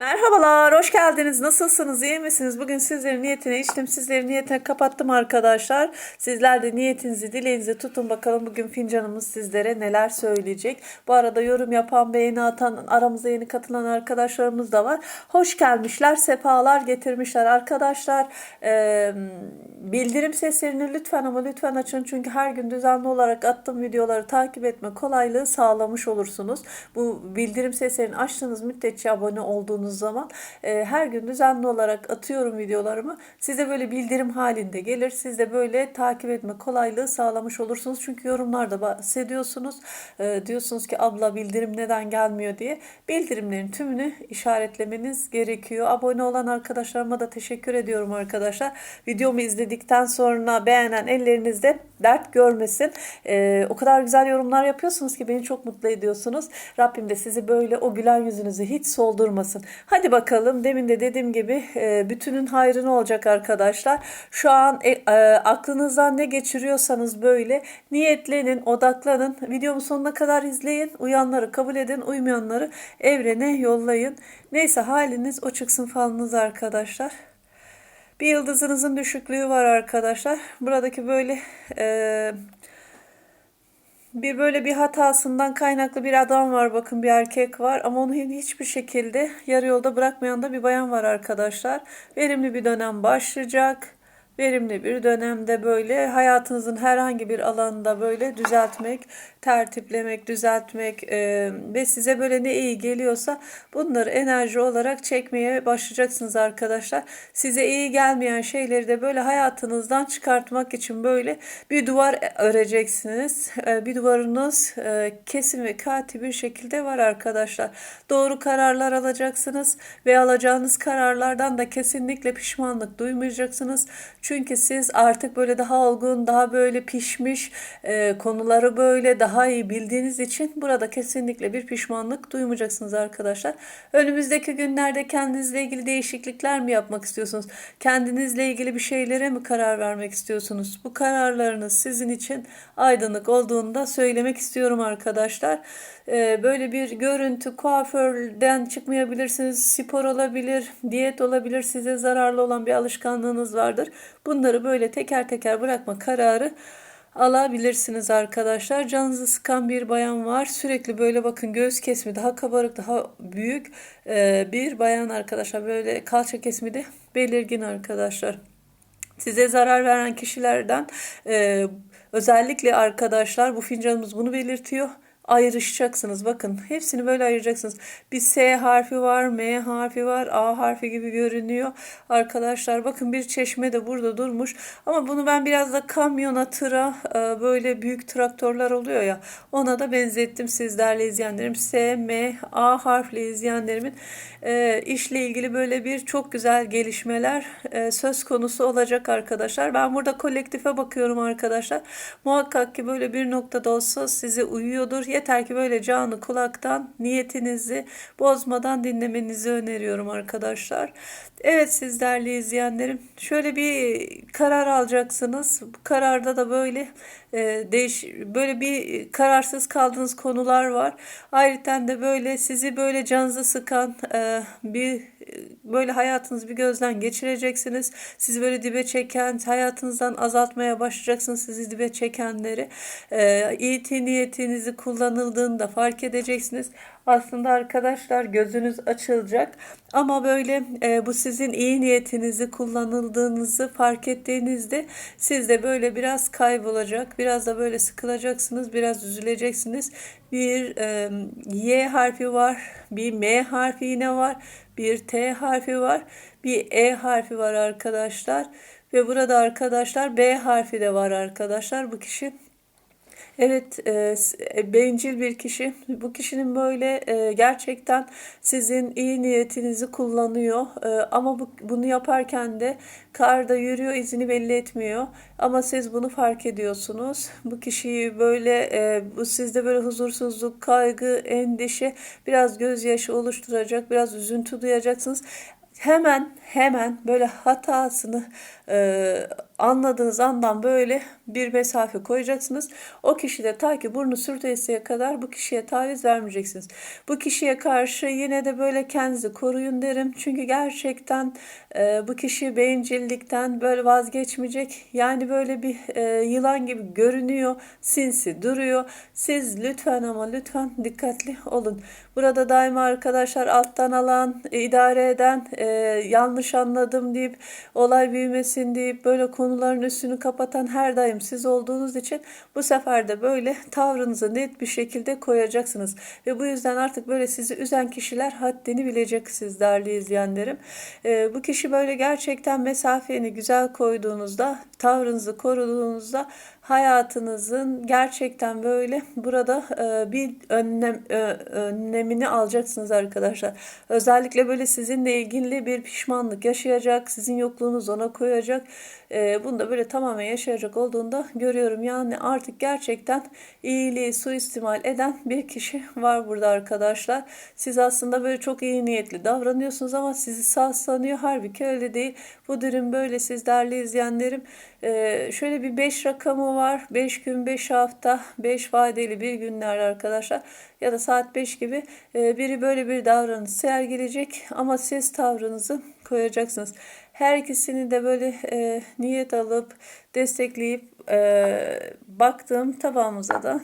Merhabalar, hoş geldiniz. Nasılsınız, iyi misiniz? Bugün sizlerin niyetine içtim, sizlerin niyetine kapattım arkadaşlar. Sizler de niyetinizi, dileğinizi tutun bakalım bugün fincanımız sizlere neler söyleyecek. Bu arada yorum yapan, beğeni atan, aramıza yeni katılan arkadaşlarımız da var. Hoş gelmişler, sefalar getirmişler arkadaşlar. Ee, bildirim seslerini lütfen ama lütfen açın çünkü her gün düzenli olarak attığım videoları takip etme kolaylığı sağlamış olursunuz. Bu bildirim seslerini açtığınız müddetçe abone olduğunuz zaman e, her gün düzenli olarak atıyorum videolarımı. Size böyle bildirim halinde gelir. Siz de böyle takip etme kolaylığı sağlamış olursunuz. Çünkü yorumlarda bahsediyorsunuz. E, diyorsunuz ki abla bildirim neden gelmiyor diye. Bildirimlerin tümünü işaretlemeniz gerekiyor. Abone olan arkadaşlarıma da teşekkür ediyorum arkadaşlar. Videomu izledikten sonra beğenen ellerinizde dert görmesin. E, o kadar güzel yorumlar yapıyorsunuz ki beni çok mutlu ediyorsunuz. Rabbim de sizi böyle o gülen yüzünüzü hiç soldurmasın. Hadi bakalım demin de dediğim gibi e, bütünün hayrını olacak arkadaşlar. Şu an e, e, aklınızdan ne geçiriyorsanız böyle niyetlenin, odaklanın. Videomu sonuna kadar izleyin. Uyanları kabul edin, uymayanları evrene yollayın. Neyse haliniz o çıksın falınız arkadaşlar. Bir yıldızınızın düşüklüğü var arkadaşlar. Buradaki böyle e, bir böyle bir hatasından kaynaklı bir adam var bakın bir erkek var ama onu hiçbir şekilde yarı yolda bırakmayan da bir bayan var arkadaşlar. Verimli bir dönem başlayacak verimli bir dönemde böyle hayatınızın herhangi bir alanında böyle düzeltmek, tertiplemek, düzeltmek e, ve size böyle ne iyi geliyorsa bunları enerji olarak çekmeye başlayacaksınız arkadaşlar. Size iyi gelmeyen şeyleri de böyle hayatınızdan çıkartmak için böyle bir duvar öreceksiniz. E, bir duvarınız e, kesin ve katı bir şekilde var arkadaşlar. Doğru kararlar alacaksınız ve alacağınız kararlardan da kesinlikle pişmanlık duymayacaksınız. Çünkü siz artık böyle daha olgun, daha böyle pişmiş e, konuları böyle daha iyi bildiğiniz için burada kesinlikle bir pişmanlık duymayacaksınız arkadaşlar. Önümüzdeki günlerde kendinizle ilgili değişiklikler mi yapmak istiyorsunuz? Kendinizle ilgili bir şeylere mi karar vermek istiyorsunuz? Bu kararlarınız sizin için aydınlık olduğunu da söylemek istiyorum arkadaşlar. E, böyle bir görüntü kuaförden çıkmayabilirsiniz. Spor olabilir, diyet olabilir. Size zararlı olan bir alışkanlığınız vardır. Bunları böyle teker teker bırakma kararı alabilirsiniz arkadaşlar. Canınızı sıkan bir bayan var. Sürekli böyle bakın göğüs kesimi daha kabarık, daha büyük e, bir bayan arkadaşlar. Böyle kalça kesimi de belirgin arkadaşlar. Size zarar veren kişilerden e, özellikle arkadaşlar bu fincanımız bunu belirtiyor ayrışacaksınız. Bakın hepsini böyle ayıracaksınız. Bir S harfi var, M harfi var, A harfi gibi görünüyor. Arkadaşlar bakın bir çeşme de burada durmuş. Ama bunu ben biraz da kamyona, tıra, e, böyle büyük traktörler oluyor ya. Ona da benzettim sizlerle izleyenlerim. S, M, A harfli izleyenlerimin e, işle ilgili böyle bir çok güzel gelişmeler e, söz konusu olacak arkadaşlar. Ben burada kolektife bakıyorum arkadaşlar. Muhakkak ki böyle bir noktada olsa size uyuyordur Yeter ki böyle canı kulaktan niyetinizi bozmadan dinlemenizi öneriyorum arkadaşlar. Evet siz değerli izleyenlerim şöyle bir karar alacaksınız. Bu kararda da böyle e, değiş böyle bir kararsız kaldığınız konular var. Ayrıca de böyle sizi böyle canınızı sıkan e, bir böyle hayatınızı bir gözden geçireceksiniz. Sizi böyle dibe çeken, hayatınızdan azaltmaya başlayacaksınız sizi dibe çekenleri. E, iyi niyetinizi kullanıldığında fark edeceksiniz. Aslında arkadaşlar gözünüz açılacak ama böyle e, bu sizin iyi niyetinizi kullanıldığınızı fark ettiğinizde siz de böyle biraz kaybolacak, biraz da böyle sıkılacaksınız, biraz üzüleceksiniz. Bir e, Y harfi var, bir M harfi yine var, bir T harfi var, bir E harfi var arkadaşlar. Ve burada arkadaşlar B harfi de var arkadaşlar. Bu kişi Evet, e, e, bencil bir kişi. Bu kişinin böyle e, gerçekten sizin iyi niyetinizi kullanıyor. E, ama bu, bunu yaparken de karda yürüyor, izini belli etmiyor. Ama siz bunu fark ediyorsunuz. Bu kişiyi böyle, e, bu sizde böyle huzursuzluk, kaygı, endişe, biraz gözyaşı oluşturacak, biraz üzüntü duyacaksınız hemen hemen böyle hatasını e, anladığınız andan böyle bir mesafe koyacaksınız. O kişi de ta ki burnu sürtesiye kadar bu kişiye taviz vermeyeceksiniz. Bu kişiye karşı yine de böyle kendinizi koruyun derim. Çünkü gerçekten e, bu kişi bencillikten böyle vazgeçmeyecek. Yani böyle bir e, yılan gibi görünüyor. Sinsi duruyor. Siz lütfen ama lütfen dikkatli olun. Burada daima arkadaşlar alttan alan, idare eden, e, yanlış anladım deyip olay büyümesin deyip böyle konuların üstünü kapatan her daim siz olduğunuz için bu sefer de böyle tavrınızı net bir şekilde koyacaksınız. Ve bu yüzden artık böyle sizi üzen kişiler haddini bilecek siz değerli izleyenlerim. E, bu kişi böyle gerçekten mesafeni güzel koyduğunuzda, tavrınızı koruduğunuzda hayatınızın gerçekten böyle burada e, bir önlem e, önlemini alacaksınız arkadaşlar. Özellikle böyle sizinle ilgili bir pişmanlık yaşayacak, sizin yokluğunuz ona koyacak. E, bunu da böyle tamamen yaşayacak olduğunda görüyorum. Yani artık gerçekten iyiliği suistimal eden bir kişi var burada arkadaşlar. Siz aslında böyle çok iyi niyetli davranıyorsunuz ama sizi sağ sanıyor. Halbuki öyle değil. Bu durum böyle siz değerli izleyenlerim. Ee, şöyle bir 5 rakamı var. 5 gün, 5 hafta, 5 vadeli bir günler arkadaşlar. Ya da saat 5 gibi ee, biri böyle bir davranış sergileyecek ama siz tavrınızı koyacaksınız. Her ikisini de böyle e, niyet alıp destekleyip e, baktığım tabağımıza da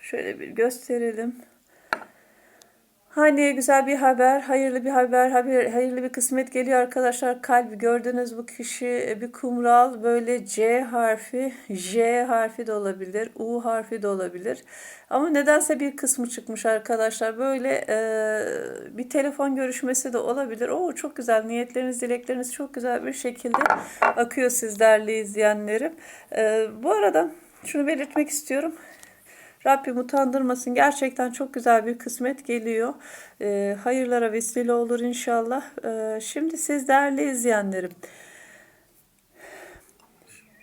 şöyle bir gösterelim. Hani güzel bir haber, hayırlı bir haber, haber hayırlı bir kısmet geliyor arkadaşlar. Kalbi gördünüz bu kişi bir kumral böyle C harfi, J harfi de olabilir, U harfi de olabilir. Ama nedense bir kısmı çıkmış arkadaşlar. Böyle e, bir telefon görüşmesi de olabilir. Oo çok güzel niyetleriniz, dilekleriniz çok güzel bir şekilde akıyor siz değerli izleyenlerim. E, bu arada şunu belirtmek istiyorum. Rabbim utandırmasın. Gerçekten çok güzel bir kısmet geliyor. E, hayırlara vesile olur inşallah. E, şimdi siz değerli izleyenlerim.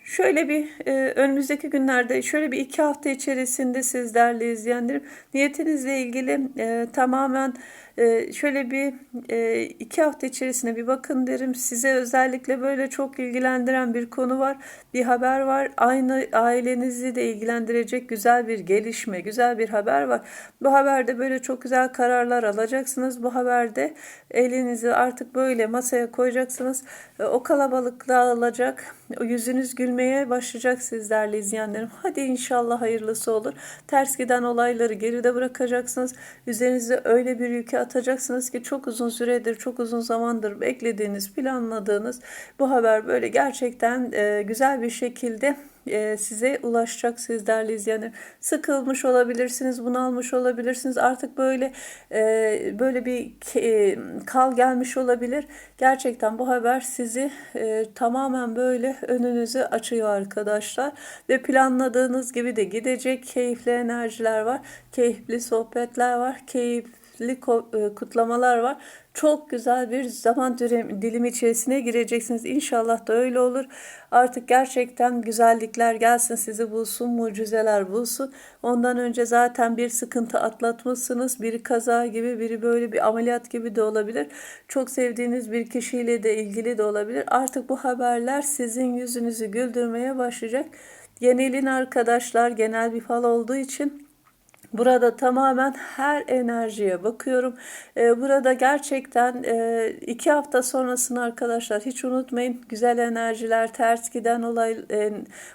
Şöyle bir e, önümüzdeki günlerde şöyle bir iki hafta içerisinde siz değerli izleyenlerim niyetinizle ilgili e, tamamen ee, şöyle bir e, iki hafta içerisinde bir bakın derim. Size özellikle böyle çok ilgilendiren bir konu var. Bir haber var. Aynı ailenizi de ilgilendirecek güzel bir gelişme, güzel bir haber var. Bu haberde böyle çok güzel kararlar alacaksınız. Bu haberde elinizi artık böyle masaya koyacaksınız. Ee, o kalabalık dağılacak. O yüzünüz gülmeye başlayacak sizlerle izleyenlerim. Hadi inşallah hayırlısı olur. Ters giden olayları geride bırakacaksınız. Üzerinizde öyle bir yükü atacaksınız ki çok uzun süredir, çok uzun zamandır beklediğiniz, planladığınız bu haber böyle gerçekten e, güzel bir şekilde e, size ulaşacak siz değerli izleyenler. Sıkılmış olabilirsiniz, bunalmış olabilirsiniz. Artık böyle e, böyle bir e, kal gelmiş olabilir. Gerçekten bu haber sizi tamamen böyle önünüzü açıyor arkadaşlar. Ve planladığınız gibi de gidecek keyifli enerjiler var. Keyifli sohbetler var. Keyif kutlamalar var. Çok güzel bir zaman dilimi içerisine gireceksiniz. İnşallah da öyle olur. Artık gerçekten güzellikler gelsin, sizi bulsun, mucizeler bulsun. Ondan önce zaten bir sıkıntı atlatmışsınız. Biri kaza gibi, biri böyle bir ameliyat gibi de olabilir. Çok sevdiğiniz bir kişiyle de ilgili de olabilir. Artık bu haberler sizin yüzünüzü güldürmeye başlayacak. Yenilin arkadaşlar genel bir fal olduğu için Burada tamamen her enerjiye bakıyorum. Ee, burada gerçekten e, iki hafta sonrasını arkadaşlar hiç unutmayın. Güzel enerjiler, ters giden olay, e,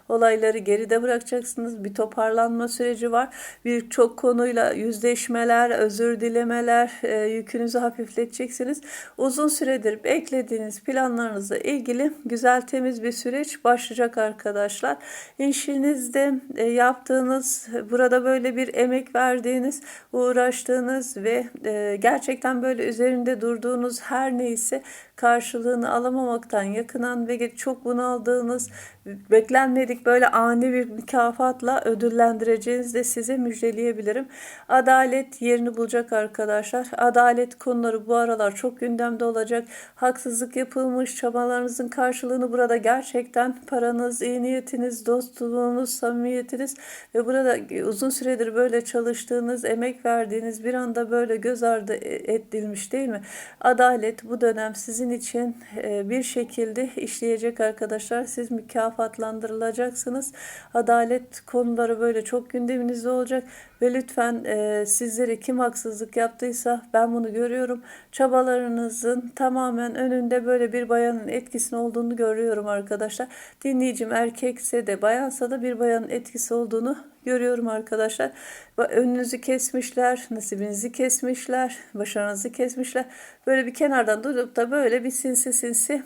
olayları geride bırakacaksınız. Bir toparlanma süreci var. Birçok konuyla yüzleşmeler, özür dilemeler, e, yükünüzü hafifleteceksiniz. Uzun süredir beklediğiniz planlarınızla ilgili güzel temiz bir süreç başlayacak arkadaşlar. İşinizde yaptığınız burada böyle bir emek verdiğiniz, uğraştığınız ve e, gerçekten böyle üzerinde durduğunuz her neyse karşılığını alamamaktan yakınan ve çok bunaldığınız, beklenmedik böyle ani bir mükafatla ödüllendireceğinizi de size müjdeleyebilirim. Adalet yerini bulacak arkadaşlar. Adalet konuları bu aralar çok gündemde olacak. Haksızlık yapılmış çabalarınızın karşılığını burada gerçekten paranız, iyi niyetiniz, dostluğunuz, samimiyetiniz ve burada uzun süredir böyle çalıştığınız, emek verdiğiniz bir anda böyle göz ardı e, edilmiş değil mi? Adalet bu dönem sizin için e, bir şekilde işleyecek arkadaşlar. Siz mükafatlandırılacaksınız. Adalet konuları böyle çok gündeminizde olacak ve lütfen e, sizlere kim haksızlık yaptıysa ben bunu görüyorum. Çabalarınızın tamamen önünde böyle bir bayanın etkisinin olduğunu görüyorum arkadaşlar. Dinleyicim erkekse de bayansa da bir bayanın etkisi olduğunu görüyorum arkadaşlar. Önünüzü kesmişler, nasibinizi kesmişler, başarınızı kesmişler. Böyle bir kenardan durup da böyle bir sinsi sinsi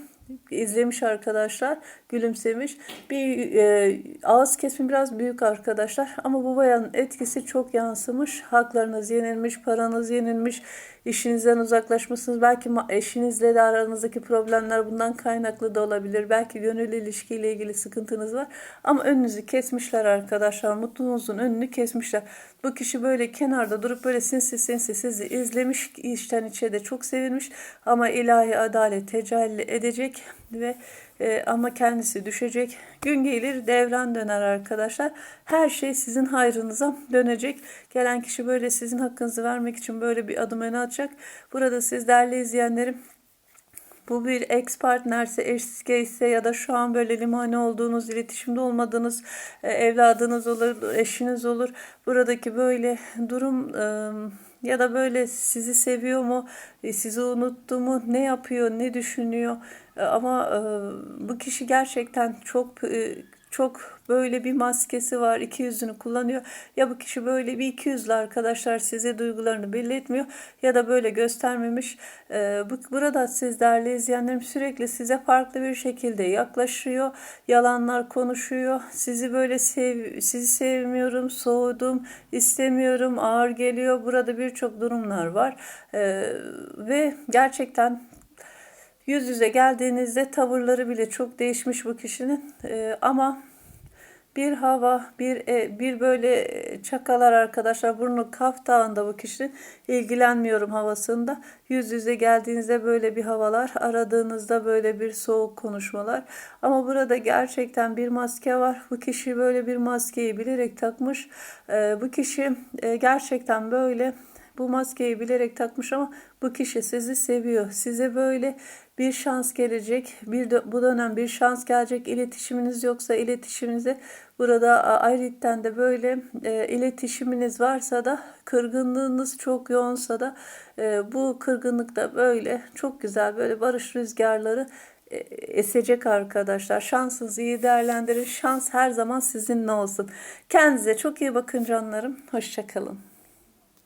izlemiş arkadaşlar. Gülümsemiş. Bir e, ağız kesimi biraz büyük arkadaşlar. Ama bu bayanın etkisi çok yansımış. Haklarınız yenilmiş, paranız yenilmiş, işinizden uzaklaşmışsınız. Belki eşinizle de aranızdaki problemler bundan kaynaklı da olabilir. Belki gönül ilişkiyle ilgili sıkıntınız var. Ama önünüzü kesmişler arkadaşlar. Mutluluğunuzun önünü kesmişler. Bu kişi böyle kenarda durup böyle sinsi sinsi sizi izlemiş. içten içe de çok sevinmiş. Ama ilahi adalet tecelli edecek ve e, ama kendisi düşecek. Gün gelir devran döner arkadaşlar. Her şey sizin hayrınıza dönecek. Gelen kişi böyle sizin hakkınızı vermek için böyle bir adım öne atacak. Burada siz değerli izleyenlerim bu bir ex partnerse, eşke ise ya da şu an böyle limane olduğunuz, iletişimde olmadığınız e, evladınız olur, eşiniz olur. Buradaki böyle durum e, ya da böyle sizi seviyor mu, e, sizi unuttu mu, ne yapıyor, ne düşünüyor. Ama bu kişi gerçekten çok çok böyle bir maskesi var. iki yüzünü kullanıyor. Ya bu kişi böyle bir iki yüzlü arkadaşlar size duygularını belli etmiyor ya da böyle göstermemiş. Ee, bu, burada siz değerli izleyenlerim sürekli size farklı bir şekilde yaklaşıyor. Yalanlar konuşuyor. Sizi böyle sev, sizi sevmiyorum, soğudum, istemiyorum, ağır geliyor. Burada birçok durumlar var. Ee, ve gerçekten yüz yüze geldiğinizde tavırları bile çok değişmiş bu kişinin. Ee, ama bir hava, bir e, bir böyle çakalar arkadaşlar burnu kaf dağında bu kişinin ilgilenmiyorum havasında. Yüz yüze geldiğinizde böyle bir havalar, aradığınızda böyle bir soğuk konuşmalar. Ama burada gerçekten bir maske var. Bu kişi böyle bir maskeyi bilerek takmış. Ee, bu kişi e, gerçekten böyle bu maskeyi bilerek takmış ama bu kişi sizi seviyor. Size böyle bir şans gelecek. Bir de, bu dönem bir şans gelecek. İletişiminiz yoksa iletişiminize burada ayrıca de böyle e, iletişiminiz varsa da kırgınlığınız çok yoğunsa da e, bu kırgınlıkta böyle çok güzel böyle barış rüzgarları e, esecek arkadaşlar. Şansınızı iyi değerlendirin. Şans her zaman sizinle olsun. Kendinize çok iyi bakın canlarım. Hoşçakalın.